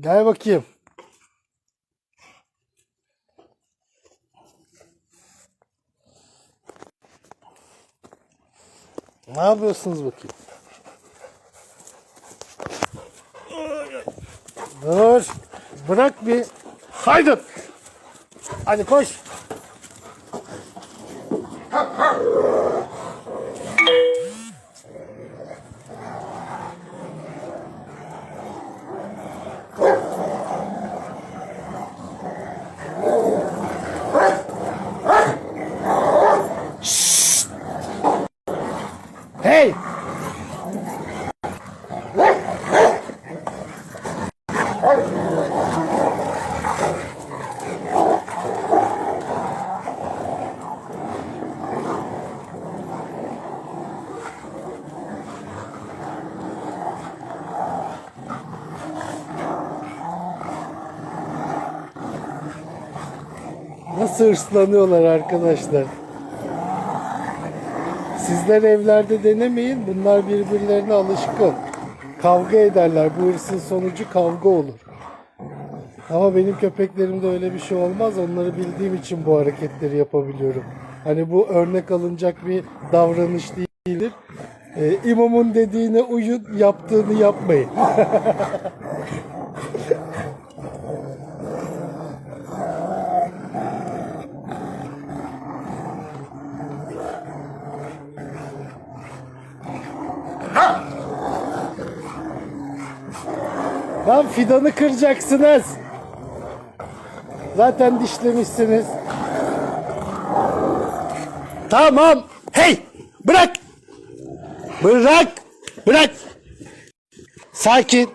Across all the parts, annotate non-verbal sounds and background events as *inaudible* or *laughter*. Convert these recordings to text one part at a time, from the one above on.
Gel bakayım. Ne yapıyorsunuz bakayım? Dur. Bırak bir. Haydi. Hadi koş. Hey! Nasıl hırslanıyorlar arkadaşlar. Sizler evlerde denemeyin. Bunlar birbirlerine alışkın. Kavga ederler. Bu hırsın sonucu kavga olur. Ama benim köpeklerimde öyle bir şey olmaz. Onları bildiğim için bu hareketleri yapabiliyorum. Hani bu örnek alınacak bir davranış değildir. Ee, imamın dediğine uyun, yaptığını yapmayın. *laughs* Lan fidanı kıracaksınız. Zaten dişlemişsiniz. Tamam. Hey! Bırak! Bırak! Bırak! Sakin.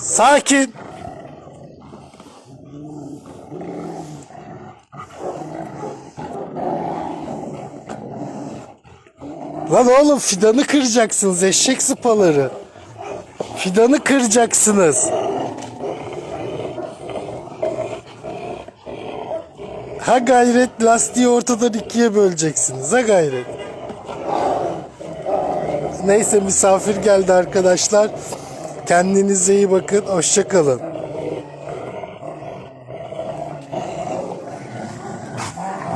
Sakin. Lan oğlum fidanı kıracaksınız eşek sıpaları. Fidanı kıracaksınız. Ha gayret lastiği ortadan ikiye böleceksiniz. Ha gayret. Neyse misafir geldi arkadaşlar. Kendinize iyi bakın. Hoşça kalın.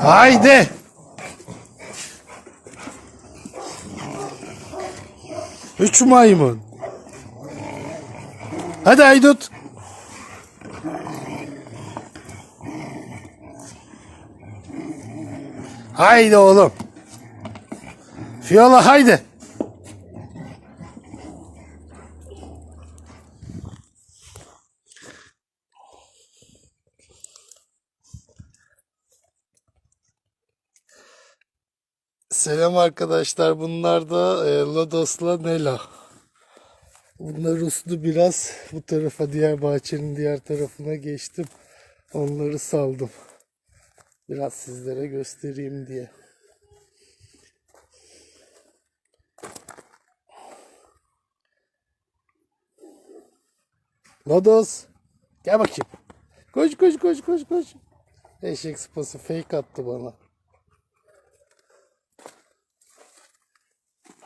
Haydi. Üç maymun. Hadi Aydut. Haydi oğlum. Fiyola haydi. Selam arkadaşlar. Bunlar da e, Lodos'la Nela. Bunlar uslu biraz bu tarafa diğer bahçenin diğer tarafına geçtim. Onları saldım. Biraz sizlere göstereyim diye. Lodos. Gel bakayım. Koş koş koş koş koş. Eşek sıpası fake attı bana.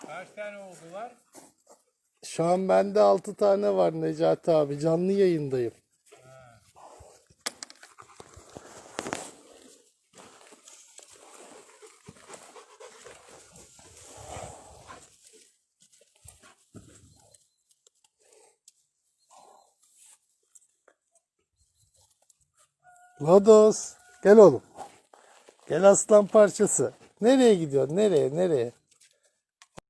Kaç tane oldular? Şu an bende 6 tane var Necati abi. Canlı yayındayım. Lodos. Gel oğlum. Gel aslan parçası. Nereye gidiyorsun? Nereye? Nereye?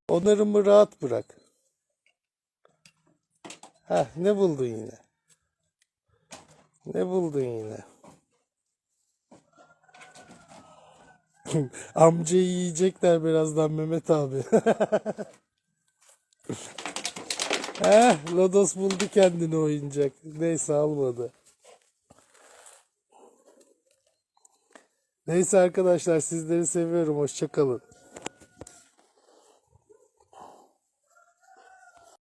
Onarımı rahat bırak. Heh, ne buldun yine? Ne buldun yine? *laughs* Amcayı yiyecekler birazdan Mehmet abi. *laughs* Heh, Lodos buldu kendini oyuncak. Neyse almadı. Neyse arkadaşlar sizleri seviyorum. Hoşça kalın.